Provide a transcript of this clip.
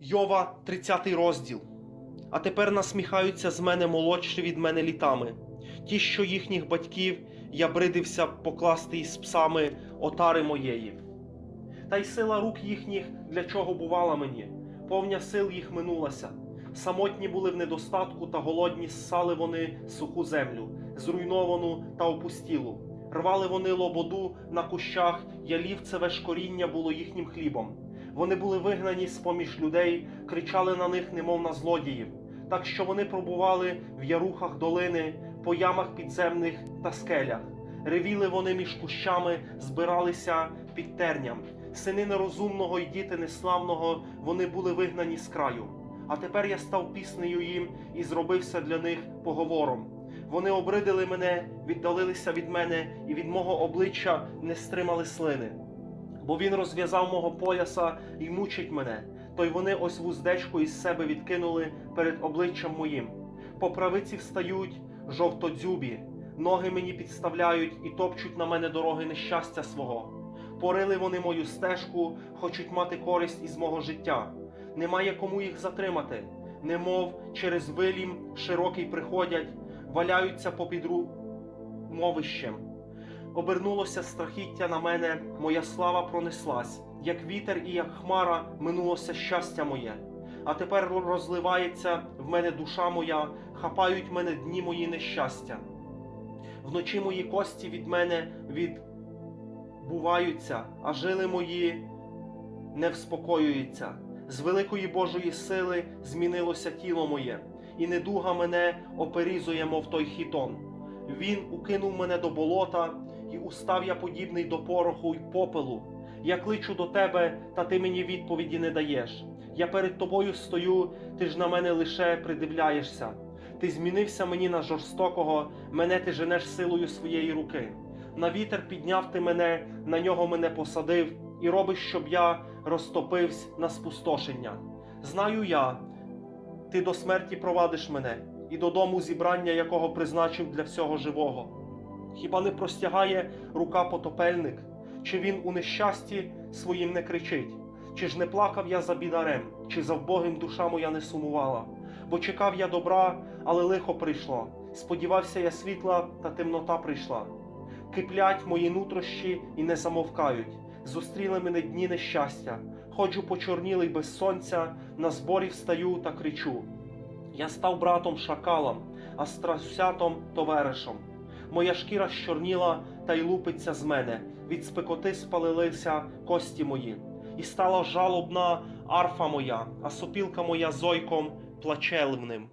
Йова, 30 розділ. А тепер насміхаються з мене молодші від мене літами. Ті, що їхніх батьків я бридився покласти із псами отари моєї. Та й сила рук їхніх для чого бувала мені, повня сил їх минулася. Самотні були в недостатку та голодні ссали вони суху землю, зруйновану та опустілу. Рвали вони лободу на кущах, ялівцеве ж коріння було їхнім хлібом. Вони були вигнані з поміж людей, кричали на них, немов на злодіїв, так що вони пробували в ярухах долини, по ямах підземних та скелях. Ревіли вони між кущами, збиралися під терням. Сини нерозумного і діти неславного, вони були вигнані з краю. А тепер я став піснею їм і зробився для них поговором. Вони обридили мене, віддалилися від мене, і від мого обличчя не стримали слини. Бо він розв'язав мого пояса і мучить мене, то й вони ось вуздечко із себе відкинули перед обличчям моїм. По правиці встають жовтодзюбі, ноги мені підставляють і топчуть на мене дороги нещастя свого. Порили вони мою стежку, хочуть мати користь із мого життя. Немає кому їх затримати, немов через вилім широкий приходять, валяються попід ру... Обернулося страхіття на мене, моя слава пронеслась, як вітер і як хмара минулося щастя моє. А тепер розливається в мене душа моя, хапають мене дні мої нещастя. Вночі мої кості від мене відбуваються, а жили мої не вспокоюються. З великої Божої сили змінилося тіло моє, і недуга мене оперізує, мов той хітон. Він укинув мене до болота, і устав я подібний до пороху й попелу. Я кличу до тебе, та ти мені відповіді не даєш. Я перед тобою стою, ти ж на мене лише придивляєшся. Ти змінився мені на жорстокого, мене ти женеш силою своєї руки. На вітер підняв ти мене, на нього мене посадив, і робиш, щоб я розтопився на спустошення. Знаю я, ти до смерті провадиш мене, і додому зібрання, якого призначив для всього живого. Хіба не простягає рука потопельник? Чи він у нещасті своїм не кричить? Чи ж не плакав я за бідарем, чи за вбогим душа моя не сумувала? Бо чекав я добра, але лихо прийшло. Сподівався я світла, та темнота прийшла. Киплять мої нутрощі і не замовкають. Зустріли мене дні нещастя. Ходжу почорнілий без сонця, на зборі встаю та кричу. Я став братом шакалом, а страсятом товаришем. Моя шкіра щорніла та й лупиться з мене, від спекоти спалилися кості мої, і стала жалобна арфа моя, а сопілка моя зойком плаче ливним.